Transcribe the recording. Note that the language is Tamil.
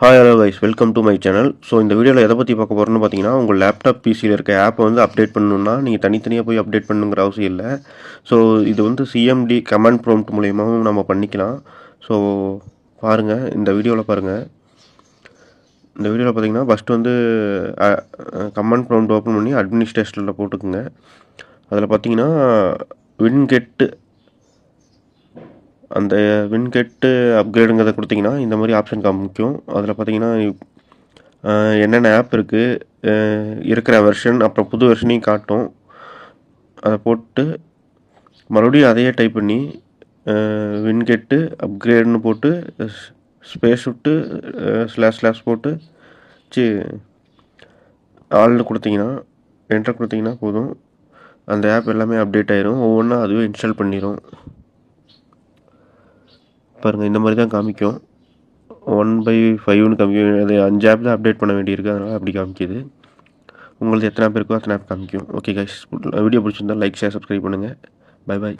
Hi hello guys welcome to my channel so இந்த வீடியோவில் எதை பற்றி பார்க்க போகிறோம்னு பார்த்தீங்கன்னா உங்கள் லேப்டாப் பிசியில் இருக்க ஆப்பை வந்து அப்டேட் பண்ணணுன்னா நீங்கள் தனித்தனியாக போய் அப்டேட் பண்ணுங்கிற அவசியம் இல்லை. ஸோ இது வந்து சிஎம்டி கமாண்ட் ப்ரோம்ப்ட் மூலியமாகவும் நம்ம பண்ணிக்கலாம். ஸோ பாருங்கள் இந்த வீடியோவில் பாருங்கள் இந்த வீடியோவில் பார்த்தீங்கன்னா ஃபஸ்ட்டு வந்து கமாண்ட் ப்ரோம்ப்ட் ஓப்பன் பண்ணி அட்மினிஸ்ட்ரேஷனில் போட்டுக்குங்க. அதில் பார்த்தீங்கன்னா வின்கெட்டு அந்த வின்கெட்டு அப்கிரேடுங்கிறத கொடுத்தீங்கன்னா இந்த மாதிரி ஆப்ஷன் காமிக்கும். அதில் பார்த்தீங்கன்னா என்னென்ன ஆப் இருக்குது இருக்கிற வெர்ஷன் அப்புறம் புது வெர்ஷனையும் காட்டும். அதை போட்டு மறுபடியும் அதையே டைப் பண்ணி வின்கெட்டு அப்கிரேடுன்னு போட்டு ஸ்பேஸ் விட்டு ஸ்லாஷ் ஸ்லாஷ் போட்டு சி ஆள்னு கொடுத்தீங்கன்னா என்டர் கொடுத்தீங்கன்னா போதும். அந்த ஆப் எல்லாமே அப்டேட் ஆயிரும். ஒவ்வொன்றா அதுவே இன்ஸ்டால் பண்ணிடும் பாருங்கள் இந்த மாதிரி தான் காமிக்கும். ஒன் பை ஃபைவ்னு காமிக்கும். அது அஞ்சு ஆப் தான் அப்டேட் பண்ண வேண்டியிருக்கு. அதனால் அப்படி காமிக்கிது. உங்களுக்கு எத்தனை ஆப் இருக்கோ அத்தனை ஆப் காமிக்கும். ஓகே கைஸ் வீடியோ பிடிச்சிருந்தா லைக் ஷேர் சப்ஸ்கிரைப் பண்ணுங்கள் பை பாய்